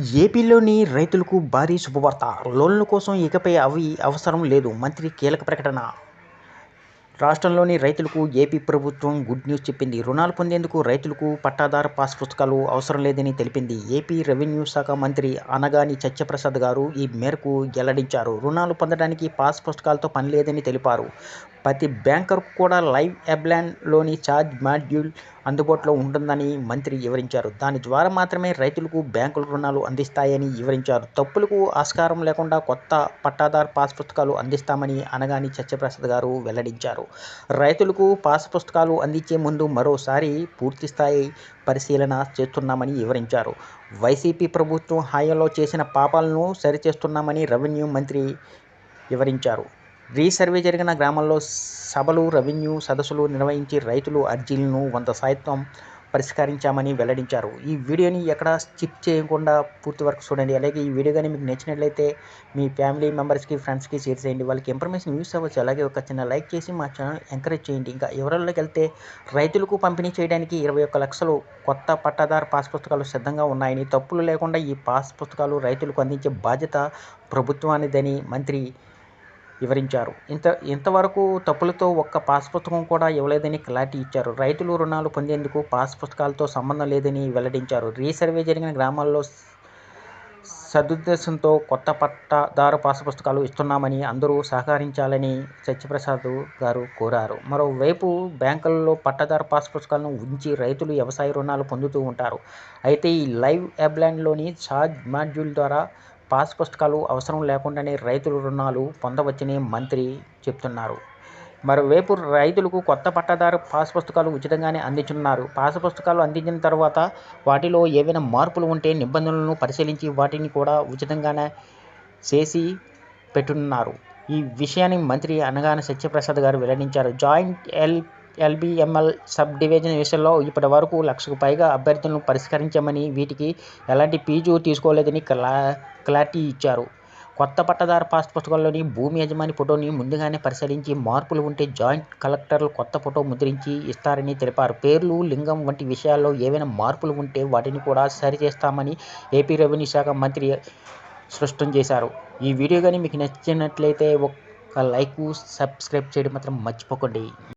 ఏపీలోని రైతులకు భారీ శుభవార్త. లోన్ల కోసం ఇకపై అవి అవసరం లేదు. మంత్రి కీలక ప్రకటన. రాష్ట్రంలోని రైతులకు ఏపీ ప్రభుత్వం గుడ్ న్యూస్ చెప్పింది. రుణాలు పొందేందుకు రైతులకు పట్టాదార పాస్ పుస్తకాలు అవసరం లేదని తెలిపింది. ఏపీ రెవెన్యూ శాఖ మంత్రి అనగాని సత్యప్రసాద్ గారు ఈ మేరకు వెల్లడించారు. రుణాలు పొందడానికి పాస్ పుస్తకాలతో పని లేదని తెలిపారు. ప్రతి బ్యాంకర్కు కూడా లైవ్ ఎబ్లాన్లోని ఛార్జ్ మాడ్యూల్ అందుబాటులో ఉంటుందని మంత్రి వివరించారు. దాని ద్వారా మాత్రమే రైతులకు బ్యాంకులు రుణాలు అందిస్తాయని వివరించారు. తప్పులకు ఆస్కారం లేకుండా కొత్త పట్టాదారు పాస్ పుస్తకాలు అందిస్తామని అనగాని సత్యప్రసాద్ గారు వెల్లడించారు. రైతులకు పాస్ పుస్తకాలు అందించే ముందు మరోసారి పూర్తిస్థాయి పరిశీలన చేస్తున్నామని వివరించారు. వైసీపీ ప్రభుత్వం హాయంలో చేసిన పాపాలను సరిచేస్తున్నామని రెవెన్యూ మంత్రి వివరించారు. రీసర్వే జరిగిన గ్రామాల్లో సభలు రెవెన్యూ సదస్సులు నిర్వహించి రైతులు అర్జీలను వంద శాతం పరిష్కరించామని వెల్లడించారు. ఈ వీడియోని ఎక్కడ స్కిప్ చేయకుండా పూర్తి వరకు చూడండి. అలాగే ఈ వీడియో కానీ మీకు నచ్చినట్లయితే మీ ఫ్యామిలీ మెంబర్స్కి ఫ్రెండ్స్కి షేర్ చేయండి. వాళ్ళకి ఇన్ఫర్మేషన్ యూస్ అవ్వచ్చు. అలాగే ఒక చిన్న లైక్ చేసి మా ఛానల్ ఎంకరేజ్ చేయండి. ఇంకా వివరాల్లోకి వెళ్తే రైతులకు పంపిణీ చేయడానికి ఇరవై ఒక్క లక్షలు కొత్త పట్టాదారు పాస్ పుస్తకాలు సిద్ధంగా ఉన్నాయని తప్పులు లేకుండా ఈ పాస్ పుస్తకాలు రైతులకు అందించే బాధ్యత ప్రభుత్వానిదని మంత్రి వివరించారు. ఇంత ఇంతవరకు తప్పులతో ఒక్క పాస్ పుస్తకం కూడా ఇవ్వలేదని క్లారిటీ ఇచ్చారు. రైతులు రుణాలు పొందేందుకు పాస్ పుస్తకాలతో సంబంధం లేదని వెల్లడించారు. రీసర్వే జరిగిన గ్రామాల్లో సదుద్దేశంతో కొత్త పట్టాదారు పాస్ పుస్తకాలు ఇస్తున్నామని అందరూ సహకరించాలని సత్యప్రసాద్ గారు కోరారు. మరోవైపు బ్యాంకులలో పట్టాదారు పాస్ పుస్తకాలను ఉంచి రైతులు వ్యవసాయ రుణాలు పొందుతూ ఉంటారు. అయితే ఈ లైవ్ యాబ్లాండ్లోని ఛార్జ్ మాడ్యూల్ ద్వారా పాస్ పుస్తకాలు అవసరం లేకుండానే రైతులు రుణాలు పొందవచ్చని మంత్రి చెప్తున్నారు. మరోవైపు రైతులకు కొత్త పట్టాదారు పాస్ పుస్తకాలు ఉచితంగానే అందించున్నారు పాస్ పుస్తకాలు అందించిన తర్వాత వాటిలో ఏవైనా మార్పులు ఉంటే నిబంధనలను పరిశీలించి వాటిని కూడా ఉచితంగానే చేసి పెట్టున్నారు. ఈ విషయాన్ని మంత్రి అనగానే సత్యప్రసాద్ గారు వెల్లడించారు. Joint L LBML sub division విషయంలో ఇప్పటి వరకు లక్షకు పైగా అభ్యర్థులను పరిష్కరించామని వీటికి ఎలాంటి ఫీజు తీసుకోలేదని క్లా క్లారిటీ ఇచ్చారు. కొత్త పట్టదారు పాస్ పుస్తకాల్లోని భూమి యజమాని ఫోటోని ముందుగానే పరిశీలించి మార్పులు ఉంటే జాయింట్ కలెక్టర్లు కొత్త ఫోటో ముద్రించి ఇస్తారని తెలిపారు. పేర్లు లింగం వంటి విషయాల్లో ఏవైనా మార్పులు ఉంటే వాటిని కూడా సరిచేస్తామని ఏపీ రెవెన్యూ శాఖ మంత్రి స్పష్టం చేశారు. ఈ వీడియో కానీ మీకు నచ్చినట్లయితే ఒక లైక్ సబ్స్క్రైబ్ చేయడం మాత్రం మర్చిపోకండి.